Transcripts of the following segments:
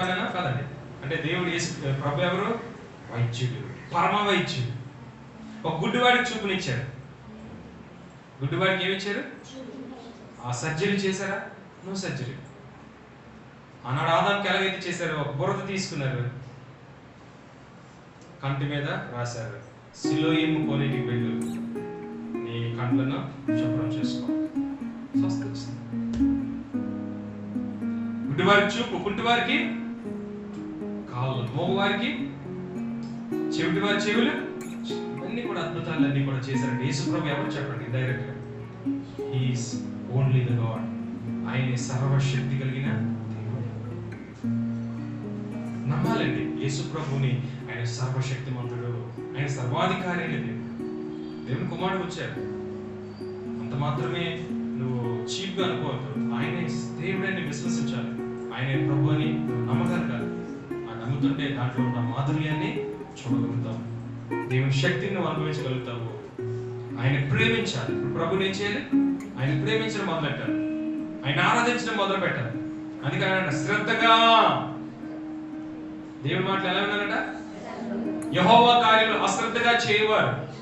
చెప్పాలన్నా కాదండి. అంటే దేవుడు యేసు ప్రభు ఎవరు? వైద్యుడు. పరమ వైద్యుడు ఒక గుడ్డివాడికి చూపునిచ్చారు గుడ్డివాడికి ఏమి ఇచ్చారు? ఆ సర్జరీ చేశారా? No surgery. అన్నాడు ఆదాంకి ఎలాగైతే చేశారు ఒక బురద తీసుకున్నారు. కంటి మీద రాశారు. సిలోయిము కోనేటికి వెళ్ళు నీ కండ్లను శుభ్రం చేసుకో. స్వస్థ వచ్చింది గుడ్డివారికి చూపు. కుంటివారికి కాళ్ళు మోగవారికి చెవిటి వారి చెవులు ఇవన్నీ కూడా అద్భుతాలు అన్ని కూడా చేశారండి. యేసుప్రభు ఎవరు చెప్పండి డైరెక్ట్గా హీస్ ఓన్లీ ద గాడ్ ఆయన సర్వశక్తి కలిగిన నమ్మాలండి. యేసుప్రభుని ఆయన సర్వశక్తి మంతుడు ఆయన సర్వాధికారి అయిన దేవుడు. దేవుని కుమారుడు వచ్చారు అంత మాత్రమే నువ్వు చీప్గా అనుకోవద్దు. ఆయన దేవుడని విశ్వసించాలి. ఆయన ప్రభు అని నమ్మకాన్ని నమ్మగలగాలి దాంట్లో ఉన్న మాధుర్యాన్ని చూడగలుగుతాము దేవుని శక్తిని నువ్వు అనుభవించగలుగుతావు. ఆయన ప్రేమించాలి. ఇప్పుడు ప్రభుని ఏం చేయాలి? ఆయన ప్రేమించడం మొదలెట్టాలి ఆయన ఆరాధించడం మొదలు పెట్టాలి అందుకని ఆయన శ్రద్ధగా. దేవుని మాటలు ఎలా ఉన్నారట యహోవా కార్యాలు అశ్రద్ధగా చేయవారు.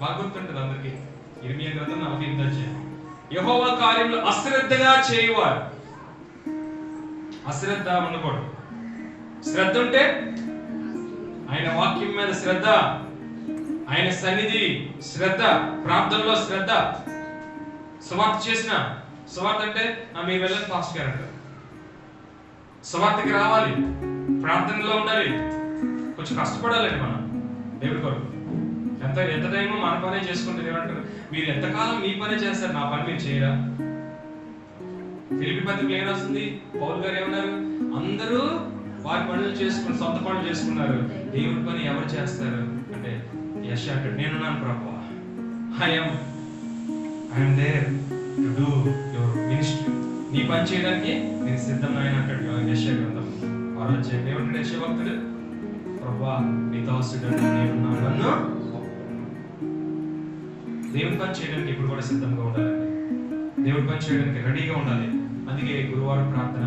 బాగా గుర్తుంటుంది అందరికి. ఇరిమియా గ్రంథం నలభై ఎనిమిది యహోవా కార్యములు అశ్రద్ధగా చేయవారు. అశ్రద్ధ ఉండకూడదు శ్రద్ధ ఉంటే ఆయన వాక్యం మీద శ్రద్ధ ఆయన సన్నిధి శ్రద్ధ ప్రార్థనలో శ్రద్ధ. సువార్త చేసిన సువార్త అంటే "ఆ, మీరు ఫాస్ట్ గారు అంటారు. సువార్తకి రావాలి ప్రార్థనలో ఉండాలి. కొంచెం కష్టపడాలండి మనం దేవుడి కొరకు. ఎంత ఎంత టైం మన పనే చేసుకుంటే ఏమంటారు మీరు ఎంతకాలం మీ పనే చేస్తారు? నా పని మీరు చేయరా? ఫిలిపి పత్రిక ఏం రాస్తుంది పౌల్ గారు ఏమన్నారు? అందరూ వారి పనులు చేసుకుని సొంత పనులు చేసుకున్నారు. దేవుడి పని ఎవరు చేస్తారు? అంటే యశ అంటాడు నేనున్నాను ప్రభు I am I am there to do your ministry నీ పని చేయడానికి నేను సిద్ధం ఆయన అంటాడు యశ గ్రంథం. ఆలోచన ఏమంటాడు యశ భక్తుడు ప్రభా నీతో నేనున్నాను నన్ను దేవుడి పని చేయడానికి ఇప్పుడు కూడా సిద్ధంగా ఉండాలండి. దేవుడి పని చేయడానికి రెడీగా ఉండాలి. అందుకే గురువారం ప్రార్థన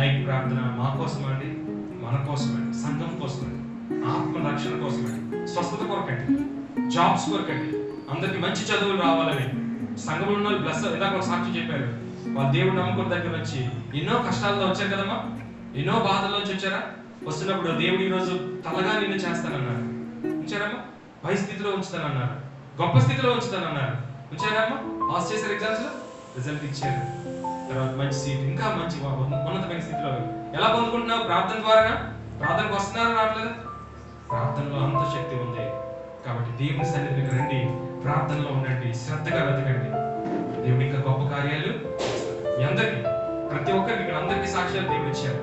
నైట్ ప్రార్థన మా కోసమండి మన కోసమండి సంఘం కోసమండి ఆత్మ రక్షణ కోసమండి స్వస్థత కొరకండి జాబ్స్ కొరకండి అందరికి మంచి చదువులు రావాలని సంఘంలో ఉన్న బ్లస్ ఇలా కూడా సాక్షి చెప్పారు. వాళ్ళ దేవుడు నమ్మకం దగ్గర వచ్చి ఎన్నో కష్టాలతో వచ్చారు కదమ్మా? ఎన్నో బాధల్లో వచ్చారా? వస్తున్నప్పుడు దేవుడు ఈరోజు తలగా నిన్ను చేస్తానన్నారు. ఉంచారమ్మా? పై స్థితిలో ఉంచుతానన్నారు. గొప్ప స్థితిలో ఉంచుతానన్నారు. ఉంచారమ్మా? పాస్ చేశారు ఎగ్జామ్స్లో? రిజల్ట్ ఇచ్చారు. తర్వాత మంచి సీట్ ఇంకా మంచి ఉన్నతమైన స్థితిలో ఎలా పొందుకుంటున్నావు ప్రార్థన ద్వారా ప్రార్థనకు వస్తున్నారా రావట్లేదు? ప్రార్థనలో అంత శక్తి ఉంది కాబట్టి దేవుని సన్నిధికి రండి ప్రార్థనలో ఉండండి శ్రద్ధగా వెతకండి. దేవుడి ఇంకా గొప్ప కార్యాలు చేస్తాడు. మీ అందరికీ ప్రతి ఒక్కరికి ఇక్కడ అందరికీ సాక్ష్యాలు దేవుడు ఇచ్చారు.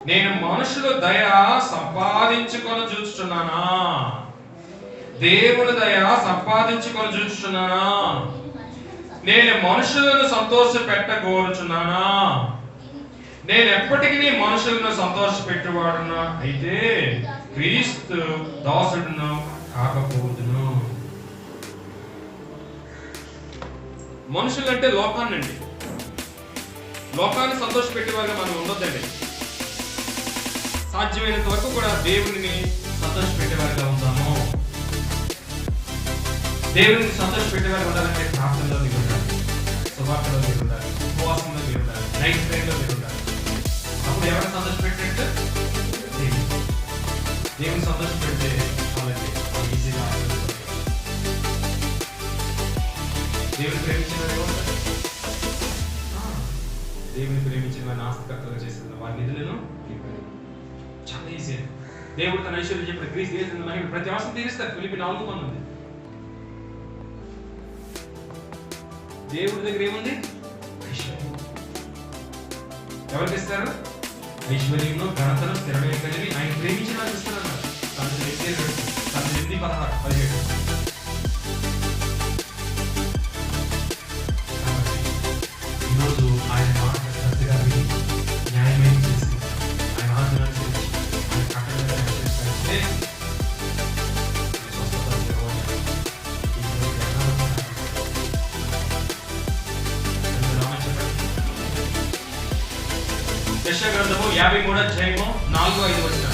నేను మనుషుల దయ సంపాదించుకొని చూస్తున్నానా దేవుని దయ సంపాదించుకొని చూస్తున్నానా నేను మనుషులను సంతోష పెట్టగోరుచున్నానా నేను ఎప్పటికీ మనుషులను సంతోష పెట్టువాడునా అయితే క్రీస్తు దాసుడును కాకపోదును. మనుషులంటే లోకాన్నండి. లోకాన్ని సంతోష పెట్టేవారుగా మనం ఉండొద్దండి. సాధ్యమైనంత వరకు కూడా దేవుడిని సంతోష పెట్టేవారిగా ఉందాము. దేవుడిని సంతోష పెట్టేవారు ఉండాలంటే ప్రార్థనలో మీరు ఉండాలి. సువార్తలో మీరు ఉండాలి. ఉపవాసంలో మీరు ఉండాలి. నైట్ టైంలో మీరు ఉండాలి. అప్పుడు ఎవరు సంతోష పెట్టినట్టు? దేవుని సంతోష పెడితే వాళ్ళకి ఈజీగా దేవుని ప్రేమించిన దేవుని ప్రేమించిన వారిని ఆస్తికర్తలుగా చేసిన వారి నిధులను నింపాడు. చాలా ఈజీ దేవుడు తన ఐశ్వర్యం చెప్పిన గ్రీస్ చేసిన మహిమ ప్రతి అవసరం తీరుస్తారు. ఫిలిపి నాలుగు మంది. ఉంది దేవుడి దగ్గర ఏముంది? ఐశ్వర్యం. ఎవరికి ఇస్తారు? ఐశ్వర్యంలో ఘనతను స్థిరమైన కలిగి ఆయన ప్రేమించిన వాళ్ళు ఇస్తున్నారు తన తన ఎనిమిది పదహారు పదిహేడు. మూడో అధ్యాయము నాలుగు ఐదు వచ్చిన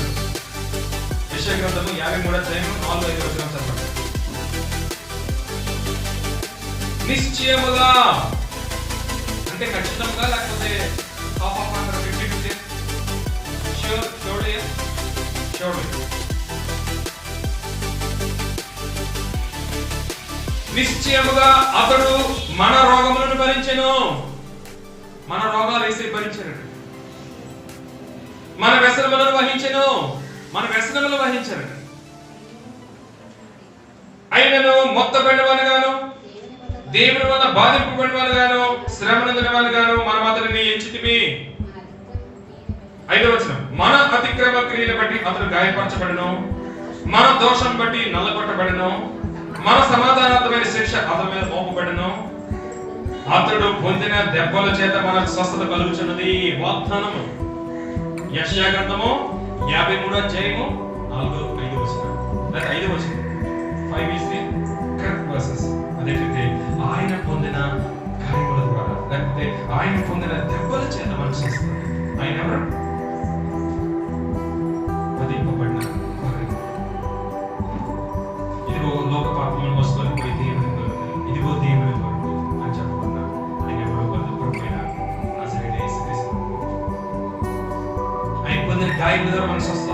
యశ గ్రంథము యాభై మూడో అధ్యాయము నాలుగు ఐదు వచ్చిన చెప్పండి నిశ్చయముగా అంటే ఖచ్చితంగా లేకపోతే half of hundred fifty fifty? Sure sure sure నిశ్చయముగా అతడు మన రోగములను భరించెను. మన రోగాలు వేసి భరించాడు మన వ్యసనములను వహించను. మన వ్యసనములు వహించను అయినను మొత్తబడినవానుగాను దేవుని వల్ల బాధింపబడినవానుగాను శ్రమనందునవానుగాను మన అతనిని ఎంచితిమి. ఐదవ వచనం. మన అతిక్రమ క్రియలు బట్టి అతను గాయపరచబడను. మన దోషం బట్టి నల్లగొట్టబడను. మన సమాధానార్థమైన శిక్ష అతని మీద మోపబడను. అతడు పొందిన దెబ్బల చేత మనకు స్వస్థత కలుగుచున్నది. వాగ్దానము. యెషయా గ్రంథము యాభై మూడో అధ్యాయము నాలుగు ఐదు వచ్చిన ఐదు వచ్చిన five is the correct versus అదేంటంటే ఆయన పొందిన కార్యముల ద్వారా లేకపోతే ఆయన పొందిన దెబ్బల చేత మనకు స్వస్థత ఆయన ఎవరు? అది ఇవ్వబడిన ఇదిగో లోక పాపములను గాయముల ద్వారా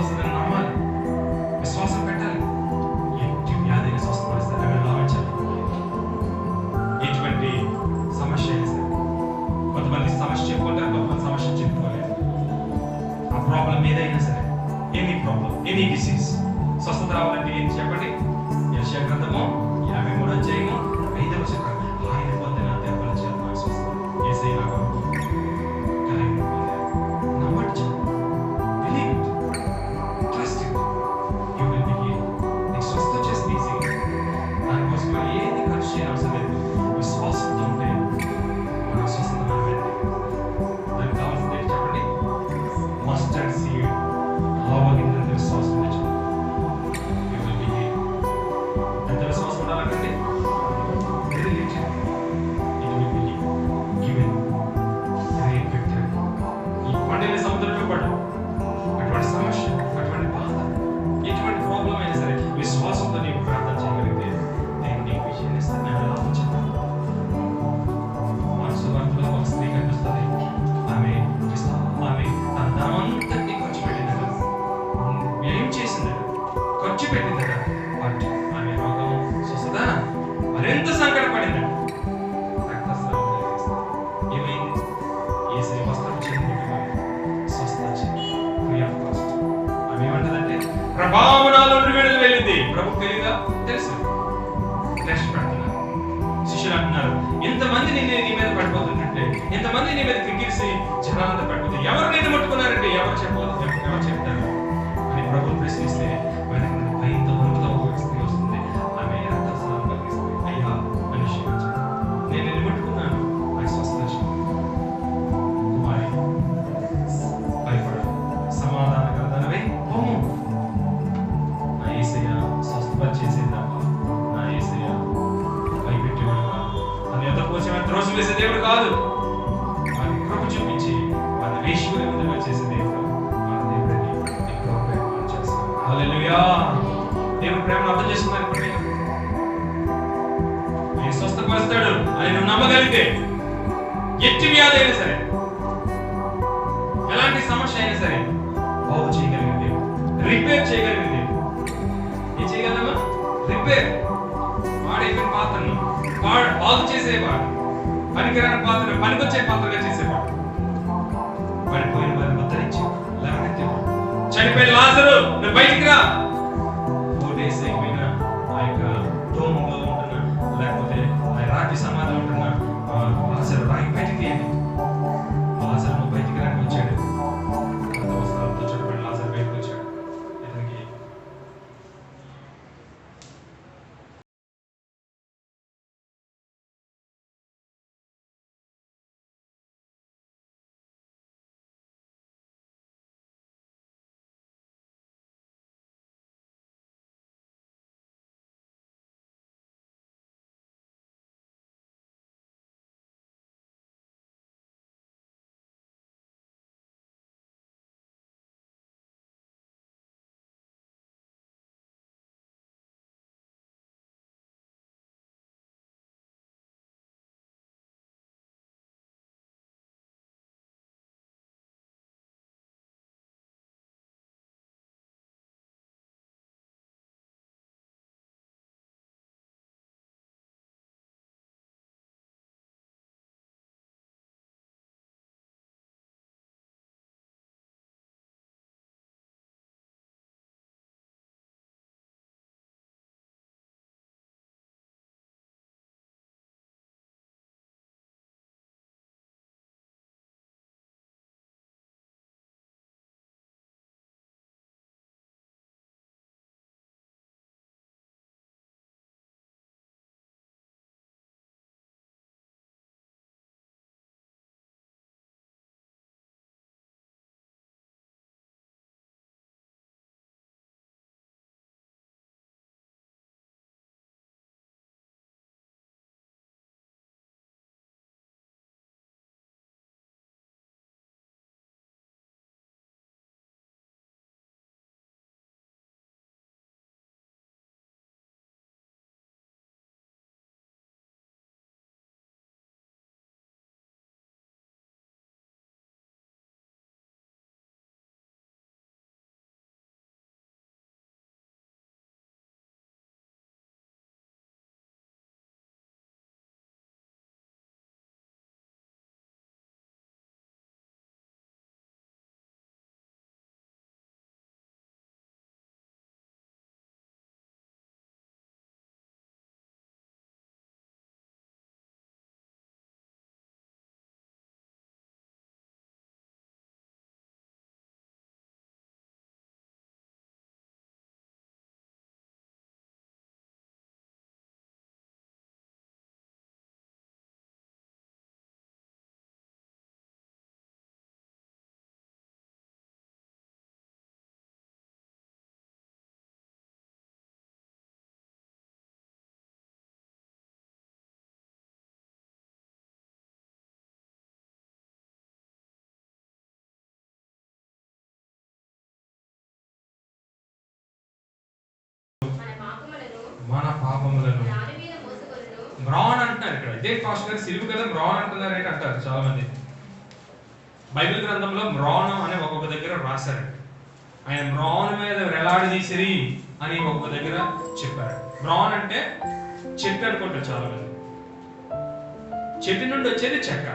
ప్రభావం నాలో నుండి విడుదల వెళ్ళింది. ప్రభు తెలియదా తెలుసు. నెక్స్ట్ పెడుతున్నారు శిష్యులు అంటున్నారు ఎంతమంది నీ నీ మీద పడిపోతుంటే ఎంతమంది నీ మీద కిక్కిరిసి జనాలంతా పడిపోతే ఎవరు నేను ముట్టుకున్నారంటే ఎవరు చెప్పవద్దు ఎవరు చెప్తారు అని ప్రభు ప్రశ్నిస్తే మోసం దేవుడు కాదు. వారిని కృప చూపించి వారిని చేసే దేవుడు మన దేవుడిని దేవుడు ప్రేమను అర్థం చేసుకున్నారు స్వస్థపరుస్తాడు. అని నువ్వు నమ్మగలిగితే ఎట్టి వ్యాధి అయినా సరే ఎలాంటి సమస్య అయినా సరే బాగు చేయగలిగింది రిపేర్ చేయగలిగింది ఏం చేయగలమా? రిపేర్. వాడైపోయిన పాత్రను వాడు బాగు చేసేవాడు. పనికిరాని పాత్ర పనికొచ్చే పాత్రగా చేసేవాడు. పడిపోయిన వారిని ఉద్ధరించి లేవనెత్తేవాడు చనిపోయిన లాజరు నువ్వు బయటికి రా. మన పాపములను. మ్రాన్ అంటున్నారు ఇక్కడ. ఇదే ఫాస్ట్ గారు సిలువు కదా మ్రాన్ అంటున్నారు ఏంటి అంటారు చాలా మంది బైబిల్ గ్రంథంలో మ్రాన్ అనే ఒక్కొక్క దగ్గర రాశారు. ఆయన మ్రాన్ మీద వేలాడదీసిరి అని ఒక్కొక్క దగ్గర చెప్పారు. మ్రాన్ అంటే చెట్టు అనుకుంటారు చాలా మంది చెట్టు నుండి వచ్చేది చెక్క.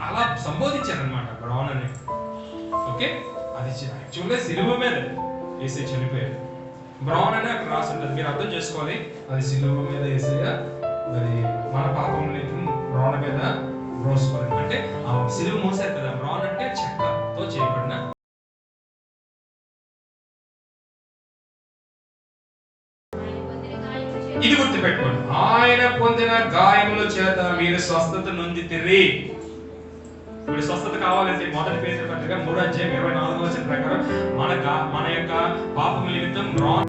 అలా సంబోధించారు అనమాట మ్రాన్ అని. ఓకే? అది యాక్చువల్గా సిలువ మీద వేసే చనిపోయారు బ్రౌన్ అనే అక్కడ రాసి ఉంటుంది మీరు అర్థం చేసుకోవాలి. అది సిలువ మీద వేసేయ అది మన పాపం బ్రౌన్ మీద రోసుకోవాలి అంటే ఆ సిలువ మోసారు కదా బ్రౌన్ అంటే చెక్కతో చేయబడిన. ఇది గుర్తు పెట్టుకోండి ఇది గుర్తుపెట్టుకోండి. ఆయన పొందిన గాయముల చేత మీరు స్వస్థత నొందితిరి ఇప్పుడు స్వస్థత కావాలంటే మొదటి పేరు పత్రిక మూడు అధ్యాయం ఇరవై నాలుగో వచ్చిన ప్రకారం మన మన యొక్క పాపం నిమిత్తం బ్రౌన్